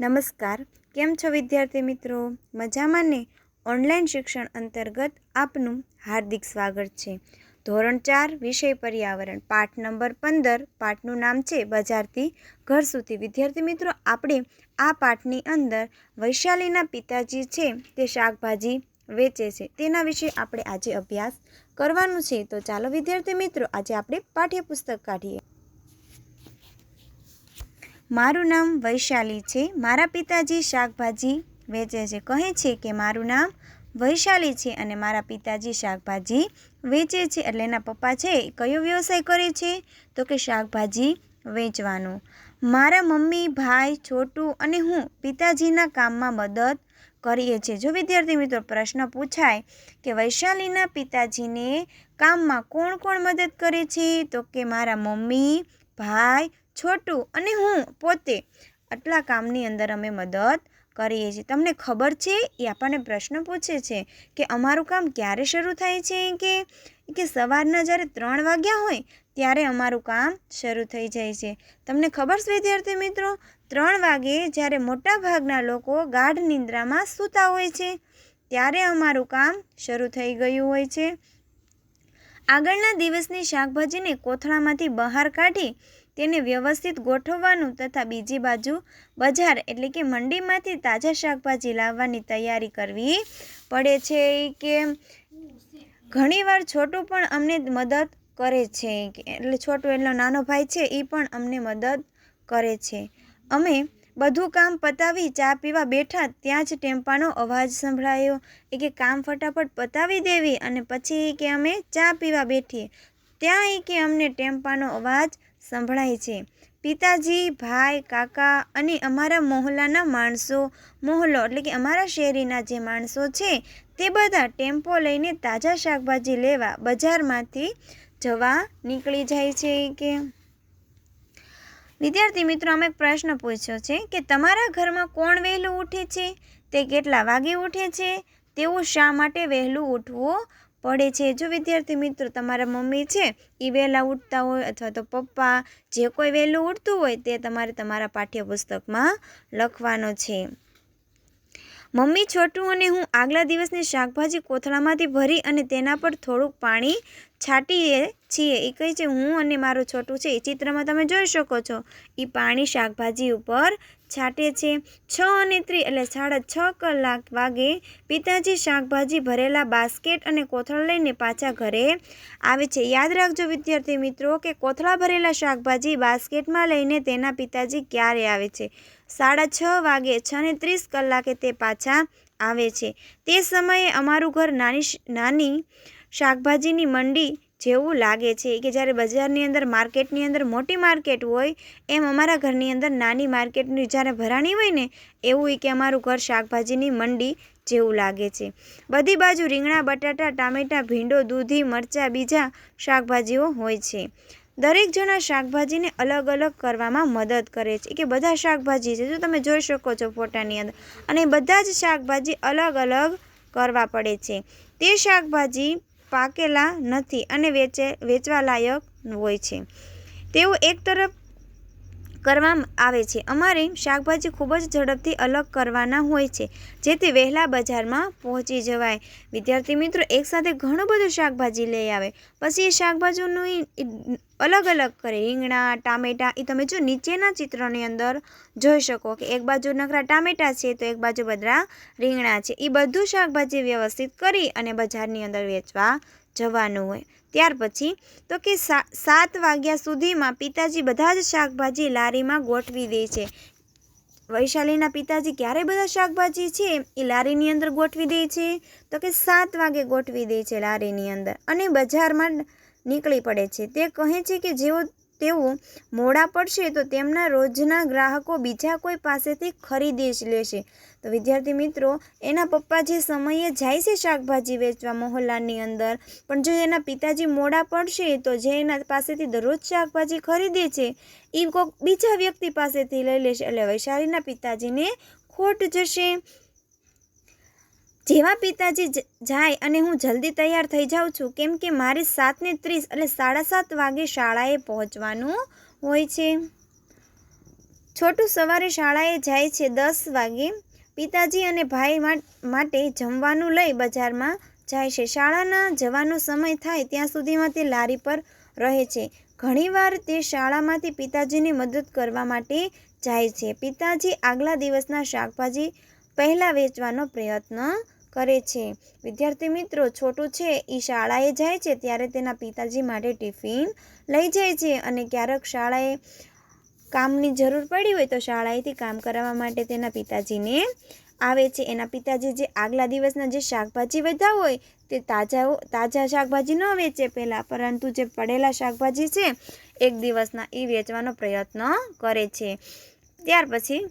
નમસ્કાર. કેમ છો વિદ્યાર્થી મિત્રો? મજામાં ને? ઓનલાઈન શિક્ષણ અંતર્ગત આપનું હાર્દિક સ્વાગત છે. ધોરણ ચાર, વિષય પર્યાવરણ. પાઠ નંબર પંદર, પાઠનું નામ છે બજારથી ઘર સુધી. વિદ્યાર્થી મિત્રો, આપણે આ પાઠની અંદર વૈશાલીના પિતાજી છે તે શાકભાજી વેચે છે. તેના વિશે આપણે આજે અભ્યાસ કરવાનું છે. તો ચાલો વિદ્યાર્થી મિત્રો, આજે આપણે પાઠ્યપુસ્તક કાઢીએ. મારું નામ વૈશાલી છે. મારા પિતાજી શાકભાજી વેચે છે. કહે છે કે મારું નામ વૈશાલી છે અને મારા પિતાજી શાકભાજી વેચે છે એટલે એના પપ્પા છે એ કયો વ્યવસાય કરે છે? તો કે શાકભાજી વેચવાનો. મારા મમ્મી, ભાઈ, છોટું અને હું પિતાજીના કામમાં મદદ કરીએ છીએ. જો વિદ્યાર્થી મિત્રો પ્રશ્ન પૂછાય કે વૈશાલીના પિતાજીને કામમાં કોણ કોણ મદદ કરે છે? તો કે મારા મમ્મી, ભાઈ છોટું અને હું પોતે આટલા કામની અંદર અમે મદદ કરીએ છીએ. તમને ખબર છે, એ આપણને પ્રશ્ન પૂછે છે કે અમારું કામ ક્યારે શરૂ થાય છે કે કે સવારના જ્યારે ત્રણ વાગ્યા હોય ત્યારે અમારું કામ શરૂ થઈ જાય છે. તમને ખબર છે વિદ્યાર્થી મિત્રો, ત્રણ વાગે જ્યારે મોટાભાગના લોકો ગાઢ નિંદ્રામાં સૂતા હોય છે, ત્યારે અમારું કામ શરૂ થઈ ગયું હોય છે. આગળના દિવસની શાકભાજીને કોથળામાંથી બહાર કાઢી તેને વ્યવસ્થિત ગોઠવવાનું તથા બીજી બાજુ બજાર એટલે કે મંડીમાંથી તાજા શાકભાજી લાવવાની તૈયારી કરવી પડે છે કે ઘણીવાર છોટું પણ અમને મદદ કરે છે એટલે છોટું એટલો નાનો ભાઈ છે એ પણ અમને મદદ કરે છે. અમે બધું કામ પતાવી ચા પીવા બેઠા ત્યાં જ ટેમ્પાનો અવાજ સંભળાયો. એ કે કામ ફટાફટ પતાવી દેવી અને પછી કે અમે ચા પીવા બેઠીએ. ત્યાં એ કે અમને ટેમ્પાનો અવાજ સંભળાય છે. પિતાજી, ભાઈ, કાકા અને અમારા મોહલ્લાના માણસો, મોહલ્લો એટલે કે અમારા શેરીના જે માણસો છે, તે બધા ટેમ્પો લઈને તાજા શાકભાજી લેવા બજારમાંથી જવા નીકળી જાય છે કે? વિદ્યાર્થી મિત્રો, અમે એક પ્રશ્ન પૂછ્યો છે કે તમારા ઘરમાં કોણ વહેલું ઉઠે છે? તે કેટલા વાગે ઉઠે છે? તેવું શા માટે વહેલું ઉઠવું પડે છે. જો વિદ્યાર્થી મિત્રો, તમારા મમ્મી છે એ વહેલા ઉઠતા હોય અથવા તો પપ્પા જે કોઈ વહેલું ઉઠતું હોય તે તમારે તમારા પાઠ્યપુસ્તકમાં લખવાનો છે. મમ્મી છોટું અને હું આગલા દિવસની શાકભાજી કોથળામાંથી ભરી અને તેના પર થોડુંક પાણી છાંટીએ છીએ. એ કહે છે, હું અને મારું છોટું છે, એ ચિત્રમાં તમે જોઈ શકો છો. એ પાણી શાકભાજી ઉપર છાંટે છે. છ અને ત્રી એટલે સાડા છ કલાક વાગે પિતાજી શાકભાજી ભરેલા બાસ્કેટ અને કોથળા લઈને પાછા ઘરે આવે છે. યાદ રાખજો વિદ્યાર્થી મિત્રો કે કોથળા ભરેલા શાકભાજી બાસ્કેટમાં લઈને તેના પિતાજી ક્યારે આવે છે? સાડા છ વાગે છ ને ત્રીસ કલાકે તે પાછા આવે છે. તે સમયે અમારું ઘર નાની નાની શાકભાજીની મંડી જેવું લાગે છે કે જ્યારે બજારની અંદર માર્કેટની અંદર મોટી માર્કેટ હોય, એમ અમારા ઘરની અંદર નાની માર્કેટની જ્યારે ભરાણી હોય ને, એવું કે અમારું ઘર શાકભાજીની મંડી જેવું લાગે છે. બધી બાજુ રીંગણા, બટાટા, ટામેટાં, ભીંડો, દૂધી, મરચાં બીજા શાકભાજીઓ હોય છે. દરેક જણા શાકભાજીને અલગ અલગ કરવામાં મદદ કરે છે. કે બધા શાકભાજી છે જો તમે જોઈ શકો છો ફોટાની અંદર. અને બધા જ શાકભાજી અલગ અલગ કરવા પડે છે. તે શાકભાજી પાકેલા નથી અને વેચે વેચવા લાયક હોય છે. તેઓ એક તરફ કરવામાં આવે છે. અમારે શાકભાજી ખૂબ જ ઝડપથી અલગ કરવાના હોય છે, જેથી વહેલા બજારમાં પહોંચી જવાય. વિદ્યાર્થી મિત્રો એકસાથે ઘણું બધું શાકભાજી લઈ આવે. પછી એ શાકભાજીનું અલગ અલગ કરે. રીંગણા ટામેટાં એ તમે જો નીચેના ચિત્રની અંદર જોઈ શકો કે એક બાજુ નકરા ટામેટાં છે તો એક બાજુ બધા રીંગણા છે. એ બધું શાકભાજી વ્યવસ્થિત કરી અને બજારની અંદર વેચવા જવાનું હોય. ત્યાર પછી તો કે સાત વાગ્યા સુધીમાં પિતાજી બધા જ શાકભાજી લારીમાં ગોઠવી દે છે. વૈશાલીના પિતાજી ક્યારે બધા શાકભાજી છે? એ લારીની અંદર ગોઠવી દે છે? તો કે સાત વાગે ગોઠવી દે છે લારીની અંદર. અને બજારમાં નીકળી પડે છે. તે કહે છે કે જેઓ તેઓ મોડા પડશે તો તેમના રોજના ગ્રાહકો બીજા કોઈ પાસેથી ખરીદી જ લેશે. તો વિદ્યાર્થી મિત્રો, એના પપ્પા જે સમયે જાય છે શાકભાજી વેચવા મોહલ્લાની અંદર, પણ જો એના પિતાજી મોડા પડશે તો જે એના પાસેથી દરરોજ શાકભાજી ખરીદે છે એ કોઈક બીજા વ્યક્તિ પાસેથી લઈ લેશે. એટલે વૈશાલીના પિતાજીને ખોટ જશે. જેવા પિતાજી જાય અને હું જલ્દી તૈયાર થઈ જાઉં છું, કેમ કે મારે સાતને ત્રીસ એટલે સાડા સાત વાગે શાળાએ પહોંચવાનું હોય છે. છોટું સવારે શાળાએ જાય છે દસ વાગે. પિતાજી અને ભાઈ માટે જમવાનું લઈ બજારમાં જાય છે. શાળાના જવાનો સમય થાય ત્યાં સુધીમાં તે લારી પર રહે છે. ઘણીવાર તે શાળામાંથી પિતાજીની મદદ કરવા માટે જાય છે. પિતાજી આગલા દિવસના શાકભાજી પહેલાં વેચવાનો પ્રયત્ન કરે છે. વિદ્યાર્થી મિત્રો, છોટું છે એ શાળાએ જાય છે ત્યારે તેના પિતાજી માટે ટિફિન લઈ જાય છે અને ક્યારેક શાળાએ કામની જરૂર પડી હોય તો શાળાએથી કામ કરાવવા માટે તેના પિતાજીને આવે છે. એના પિતાજી જે આગલા દિવસના જે શાકભાજી વધ્યા હોય તે તાજા તાજા શાકભાજી ન વેચે પહેલાં, પરંતુ જે પડેલા શાકભાજી છે, એક દિવસના એ વેચવાનો પ્રયત્ન કરે છે. ત્યાર પછી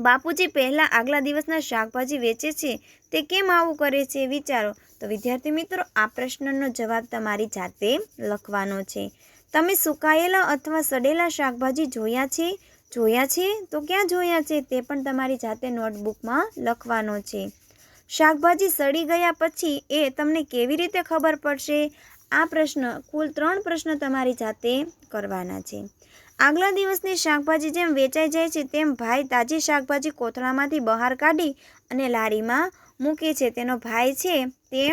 બાપુજી પહેલાં આગલા દિવસના શાકભાજી વેચે છે, તે કેમ આવું કરે છે વિચારો? તો વિદ્યાર્થી મિત્રો, આ પ્રશ્નનો જવાબ તમારી જાતે લખવાનો છે. તમે સુકાયેલા અથવા સડેલા શાકભાજી જોયા છે? જોયા છે? તો ક્યાં જોયા છે તે પણ તમારી જાતે નોટબુકમાં લખવાનો છે. શાકભાજી સડી ગયા પછી એ તમને કેવી રીતે ખબર પડશે? આ પ્રશ્ન, કુલ ત્રણ પ્રશ્ન તમારી જાતે કરવાના છે. આગલા દિવસની શાકભાજી જેમ વેચાઈ જાય છે, તેમ ભાઈ તાજી શાકભાજી કોથળામાંથી બહાર કાઢી અને લારીમાં મૂકે છે. તેનો ભાઈ છે તે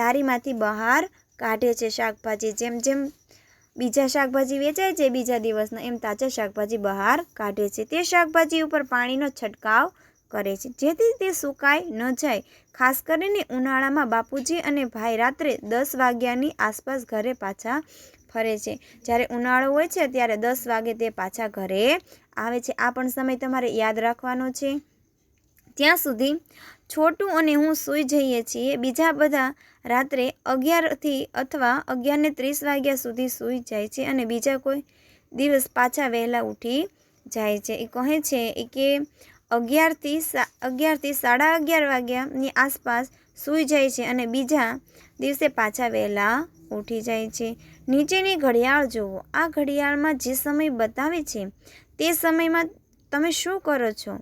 લારીમાંથી બહાર કાઢે છે શાકભાજી. જેમ જેમ બીજા શાકભાજી વેચાય છે, બીજા દિવસના એમ તાજા શાકભાજી બહાર કાઢે છે. તે શાકભાજી ઉપર પાણીનો છંટકાવ કરે છે. જેથી તે સુકાઈ ન જાય. ખાસ કરીને ઉનાળામાં બાપુજી અને ભાઈ રાત્રે દસ વાગ્યાની આસપાસ ઘરે પાછા ફરે છે. જ્યારે ઉનાળો હોય છે ત્યારે દસ વાગે તે પાછા ઘરે આવે છે. આ પણ સમય તમારે યાદ રાખવાનો છે. ત્યાં સુધી છોટું અને હું સૂઈ જઈએ છીએ. બીજા બધા રાત્રે અગિયારથી અથવા અગિયારને ત્રીસ વાગ્યા સુધી સૂઈ જાય છે અને બીજા કોઈ દિવસ પાછા વહેલા ઉઠી જાય છે. એ કહે છે કે અગિયારથી સા અગિયારથી સાડા અગિયાર વાગ્યાની આસપાસ સૂઈ જાય છે અને બીજા દિવસે પાછા વહેલા ઉઠી જાય છે. નીચેની ઘડિયાળ જુઓ. આ ઘડિયાળમાં જે સમય બતાવે છે, તે સમયમાં તમે શું કરો છો?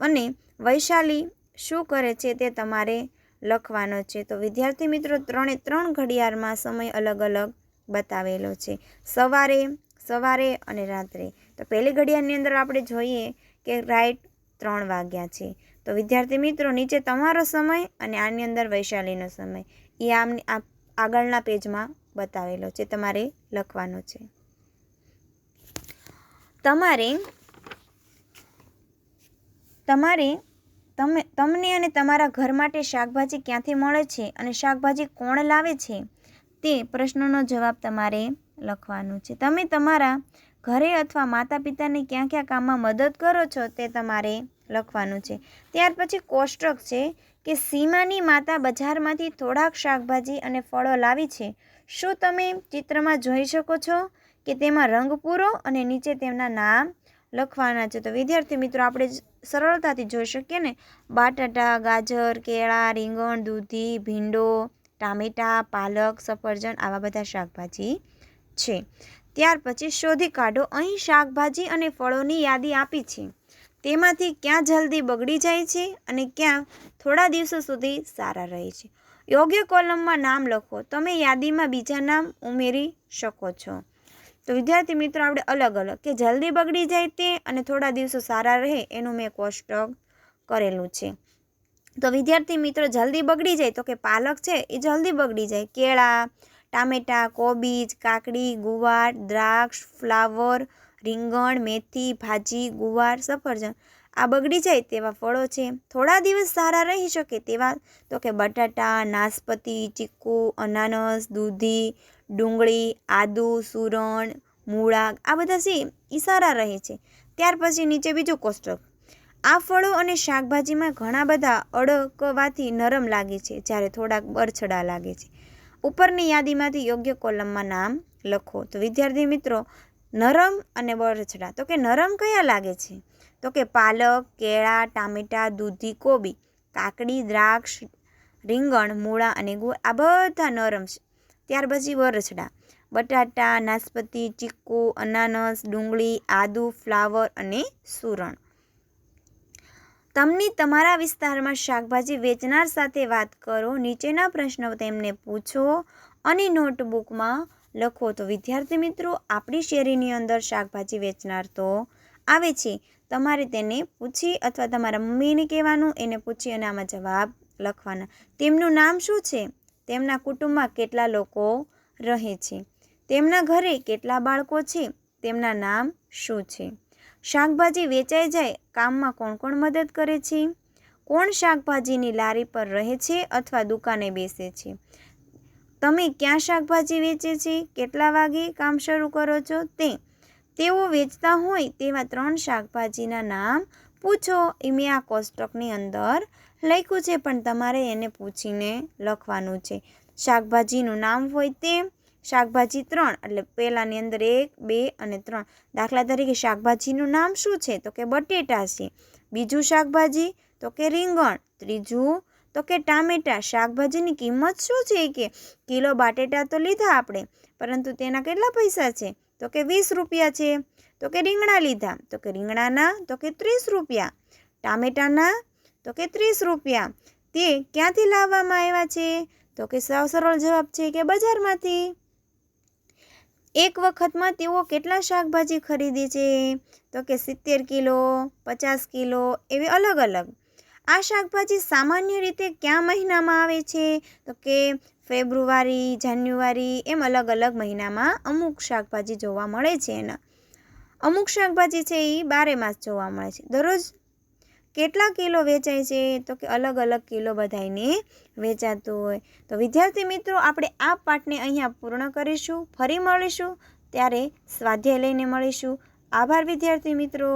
અને વૈશાલી શું કરે છે તે તમારે લખવાનો છે. તો વિદ્યાર્થી મિત્રો, ત્રણે ત્રણ ઘડિયાળમાં સમય અલગ અલગ બતાવેલો છે. સવારે સવારે અને રાત્રે. તો પહેલી ઘડિયાળની અંદર આપણે જોઈએ કે રાઈટ ત્રણ વાગ્યા છે. તો વિદ્યાર્થી મિત્રો, નીચે તમારો સમય અને આની અંદર વૈશાલીનો સમય. એ આમ આગળના પેજમાં બતાવેલો છે, તમારે લખવાનો છે. તમારે તમારે, તમે, તમને અને તમારા ઘર માટે શાકભાજી ક્યાંથી મળે છે અને શાકભાજી કોણ લાવે છે, તે પ્રશ્નનો જવાબ તમારે લખવાનો છે. તમે તમારા ઘરે અથવા માતા પિતાને ક્યાં ક્યાં કામમાં મદદ કરો છો, તે તમારે લખવાનું છે. ત્યાર પછી કોષ્ટક છે કે સીમાની માતા બજારમાંથી થોડાક શાકભાજી અને ફળો લાવી છે, શું તમે ચિત્રમાં જોઈ શકો છો કે તેમાં રંગ પૂરો અને નીચે તેમના નામ લખવાના છે? તો વિદ્યાર્થી મિત્રો, આપણે સરળતાથી જોઈ શકીએ ને, બટાટા, ગાજર, કેળા, રીંગણ, દૂધી, ભીંડો, ટામેટાં, પાલક, સફરજન આવા બધા શાકભાજી છે. ત્યાર પછી શોધી કાઢો, અહીં શાકભાજી અને ફળોની યાદી આપી છે. તેમાંથી ક્યાં જલ્દી બગડી જાય છે અને ક્યાં થોડા દિવસો સુધી સારા રહે છે. યોગ્ય કોલમમાં નામ લખો. તમે યાદીમાં બીજા નામ ઉમેરી શકો છો. તો વિદ્યાર્થી મિત્રો, આપણે અલગ અલગ કે જલ્દી બગડી જાય તે અને થોડા દિવસો સારા રહે એનું મેં કોષ્ટક કરેલું છે. તો વિદ્યાર્થી મિત્રો, જલ્દી બગડી જાય તો કે પાલક છે એ જલ્દી બગડી જાય. કેળા, ટામેટાં, કોબીજ, કાકડી, ગુવાર, દ્રાક્ષ, ફ્લાવર રીંગણ, મેથી, ભાજી, ગુવાર, સફરજન આ બગડી જાય તેવા ફળો છે. થોડા દિવસ સારા રહી શકે તેવા તો કે બટાટા નાસપતી ચીકુ, અનાનસ, દૂધી, ડુંગળી, આદુ, સુરણ મૂળા આ બધા છે એ સારા રહે છે. ત્યાર પછી નીચે બીજું કોષ્ટક. આ ફળો અને શાકભાજીમાં ઘણા બધા અડકવાથી નરમ લાગે છે, જ્યારે થોડાક બરછડા લાગે છે. ઉપરની યાદીમાંથી યોગ્ય કોલમમાં નામ લખો. તો વિદ્યાર્થી મિત્રો નરમ અને બરછડા. તો કે નરમ કયા લાગે છે? તો કે પાલક, કેળા, ટામેટાં, દૂધી, કોબી, કાકડી, દ્રાક્ષ, રીંગણ, મૂળા અને ગોળ આ બધા નરમ છે. ત્યાર પછી વરછડા બટાટા નાસપતી ચીકુ અનાનસ, ડુંગળી, આદુ, ફ્લાવર અને સુરણ. તમને તમારા વિસ્તારમાં શાકભાજી વેચનાર સાથે વાત કરો, નીચેના પ્રશ્નો તેમને પૂછો અને નોટબુકમાં લખો તો વિદ્યાર્થી મિત્રો, આપણી શેરીની અંદર શાકભાજી વેચનાર તો આવે છે. તમારે તેને પૂછી અથવા તમારા મમ્મીને કહેવાનું, એને પૂછી અને આમાં જવાબ લખવાના. તેમનું નામ શું છે? તેમના કુટુંબમાં કેટલા લોકો રહે છે? તેમના ઘરે કેટલા બાળકો છે? તેમના નામ શું છે? શાકભાજી વેચાઈ જાય, કામમાં કોણ કોણ મદદ કરે છે? કોણ શાકભાજીની લારી પર રહે છે અથવા દુકાને બેસે છે? તમે ક્યાં શાકભાજી વેચે છે? કેટલા વાગે કામ શરૂ કરો છો? તે. તેઓ વેચતા હોય તેવા ત્રણ શાકભાજીના નામ પૂછો. એ મેં આ કોષ્ટકની અંદર લખ્યું છે, પણ તમારે એને પૂછીને લખવાનું છે. શાકભાજીનું નામ હોય તે. શાકભાજી ત્રણ, એટલે પહેલાંની અંદર એક, બે અને ત્રણ. દાખલા તરીકે શાકભાજીનું નામ શું છે? તો કે બટેટા છે. બીજું શાકભાજી, તો કે રીંગણ. ત્રીજું તો કે ટામેટાં, શાકભાજીની કિંમત શું છે કે કિલો બાટેટા તો લીધા આપણે, પરંતુ તેના કેટલા પૈસા છે? તો કે વીસ રૂપિયા છે. તો કે રીંગણા લીધા. તો કે રીંગણાના, તો કે ત્રીસ રૂપિયા. ટામેટાના, તો કે ત્રીસ રૂપિયા. તે ક્યાંથી લાવવામાં આવ્યા છે? તો કે સાવ સરળ જવાબ છે કે બજારમાંથી. એક વખતમાં તેઓ કેટલા શાકભાજી ખરીદે છે? તો કે સિત્તેર કિલો, પચાસ કિલો, એવી અલગ અલગ આ શાકભાજી સામાન્ય રીતે કયા મહિનામાં આવે છે? તો કે ફેબ્રુઆરી, જાન્યુઆરી એમ અલગ અલગ મહિનામાં અમુક શાકભાજી જોવા મળે છે એના. અમુક શાકભાજી છે એ બારે માસ જોવા મળે છે. દરરોજ કેટલા કિલો વેચાય છે? તો કે અલગ અલગ કિલો બધાને વેચાતું હોય. તો વિદ્યાર્થી મિત્રો, આપણે આ પાઠને અહીંયા પૂર્ણ કરીશું, ફરી મળીશું, ત્યારે સ્વાધ્યાય લઈને મળીશું. આભાર વિદ્યાર્થી મિત્રો.